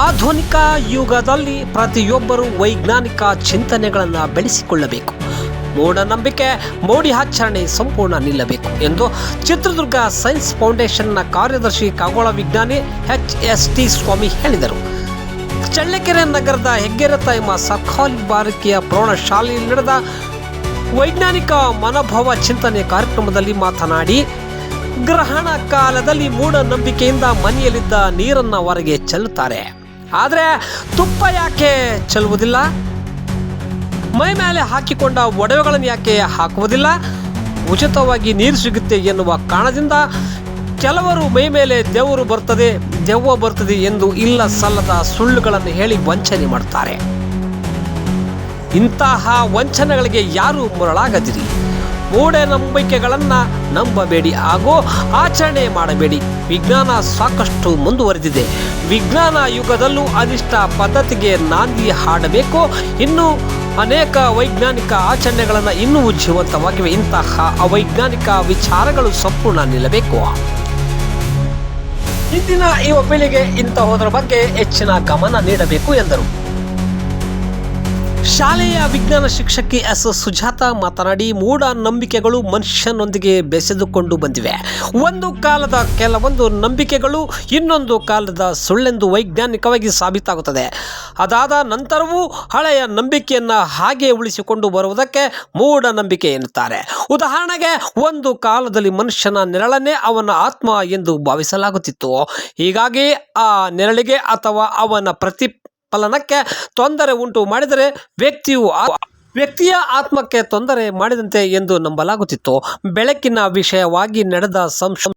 ಆಧುನಿಕ ಯುಗದಲ್ಲಿ ಪ್ರತಿಯೊಬ್ಬರು ವೈಜ್ಞಾನಿಕ ಚಿಂತನೆಗಳನ್ನು ಬೆಳೆಸಿಕೊಳ್ಳಬೇಕು. ಮೂಢನಂಬಿಕೆ ಮೋಡಿ ಆಚರಣೆ ಸಂಪೂರ್ಣ ನಿಲ್ಲಬೇಕು ಎಂದು ಚಿತ್ರದುರ್ಗ ಸೈನ್ಸ್ ಫೌಂಡೇಶನ್ನ ಕಾರ್ಯದರ್ಶಿ ಖಗೋಳ ವಿಜ್ಞಾನಿ ಎಚ್ ಎಸ್ ಟಿ ಸ್ವಾಮಿ ಹೇಳಿದರು. ಚಳ್ಳಕೆರೆ ನಗರದ ಹೆಗ್ಗೆರೆತ ಎಂಬ ಸರ್ಕಾರಿ ಭಾರತೀಯ ಪ್ರೌಢಶಾಲೆಯಲ್ಲಿ ನಡೆದ ವೈಜ್ಞಾನಿಕ ಮನೋಭಾವ ಚಿಂತನೆ ಕಾರ್ಯಕ್ರಮದಲ್ಲಿ ಮಾತನಾಡಿ, ಗ್ರಹಣ ಕಾಲದಲ್ಲಿ ಮೂಢನಂಬಿಕೆಯಿಂದ ಮನೆಯಲ್ಲಿದ್ದ ನೀರನ್ನು ಹೊರಗೆ ಚೆಲ್ಲುತ್ತಾರೆ. ಆದರೆ ತುಪ್ಪ ಯಾಕೆ ಚೆಲ್ಲುವುದಿಲ್ಲ ಮೈ ಮೇಲೆ ಹಾಕಿಕೊಂಡ ಒಡವೆಗಳನ್ನು ಯಾಕೆ ಹಾಕುವುದಿಲ್ಲ? ಉಚಿತವಾಗಿ ನೀರು ಸಿಗುತ್ತೆ ಎನ್ನುವ ಕಾರಣದಿಂದ ಕೆಲವರು ಮೈ ಮೇಲೆ ದೇವರು ಬರ್ತದೆ ದೆವ್ವ ಬರ್ತದೆ ಎಂದು ಇಲ್ಲ ಸಲ್ಲದ ಸುಳ್ಳುಗಳನ್ನು ಹೇಳಿ ವಂಚನೆ ಮಾಡ್ತಾರೆ. ಇಂತಹ ವಂಚನೆಗಳಿಗೆ ಯಾರು ಮರಳಾಗದಿರಿ. ಮೂಢನಂಬಿಕೆಗಳನ್ನು ನಂಬಬೇಡಿ ಹಾಗೂ ಆಚರಣೆ ಮಾಡಬೇಡಿ. ವಿಜ್ಞಾನ ಸಾಕಷ್ಟು ಮುಂದುವರೆದಿದೆ. ವಿಜ್ಞಾನ ಯುಗದಲ್ಲೂ ಅನಿಷ್ಟ ಪದ್ಧತಿಗೆ ನಾಂದಿ ಹಾಡಬೇಕು. ಇನ್ನು ಅನೇಕ ವೈಜ್ಞಾನಿಕ ಆಚರಣೆಗಳನ್ನು ಇನ್ನೂ ಜೀವಂತವಾಗಿವೆ. ಇಂತಹ ಅವೈಜ್ಞಾನಿಕ ವಿಚಾರಗಳು ಸಂಪೂರ್ಣ ನಿಲ್ಲಬೇಕು. ಇಂದಿನ ಯುವ ಪೀಳಿಗೆ ಇಂತಹುದರ ಬಗ್ಗೆ ಹೆಚ್ಚಿನ ಗಮನ ನೀಡಬೇಕು ಎಂದರು. ಶಾಲೆಯ ವಿಜ್ಞಾನ ಶಿಕ್ಷಕಿ ಎಸ್ ಸುಜಾತ ಮಾತನಾಡಿ ಮೂಢ ನಂಬಿಕೆಗಳು ಮನುಷ್ಯನೊಂದಿಗೆ ಬೆಸೆದುಕೊಂಡು ಬಂದಿವೆ. ಒಂದು ಕಾಲದ ಕೆಲವೊಂದು ನಂಬಿಕೆಗಳು ಇನ್ನೊಂದು ಕಾಲದ ಸುಳ್ಳೆಂದು ವೈಜ್ಞಾನಿಕವಾಗಿ ಸಾಬೀತಾಗುತ್ತದೆ. ಅದಾದ ನಂತರವೂ ಹಳೆಯ ನಂಬಿಕೆಯನ್ನು ಹಾಗೆ ಉಳಿಸಿಕೊಂಡು ಬರುವುದಕ್ಕೆ ಮೂಢನಂಬಿಕೆ ಎನ್ನುತ್ತಾರೆ. ಉದಾಹರಣೆಗೆ, ಒಂದು ಕಾಲದಲ್ಲಿ ಮನುಷ್ಯನ ನೆರಳನ್ನೇ ಅವನ ಆತ್ಮ ಎಂದು ಭಾವಿಸಲಾಗುತ್ತಿತ್ತು. ಹೀಗಾಗಿ ಆ ನೆರಳಿಗೆ ಅಥವಾ ಅವನ ಪ್ರತಿ ಫಲನಕ್ಕೆ ತೊಂದರೆ ಉಂಟು ಮಾಡಿದರೆ ವ್ಯಕ್ತಿಯು ವ್ಯಕ್ತಿಯ ಆತ್ಮಕ್ಕೆ ತೊಂದರೆ ಮಾಡಿದಂತೆ ಎಂದು ನಂಬಲಾಗುತ್ತಿತ್ತು. ಬೆಳಕಿನ ವಿಷಯವಾಗಿ ನಡೆದ ಸಂಶ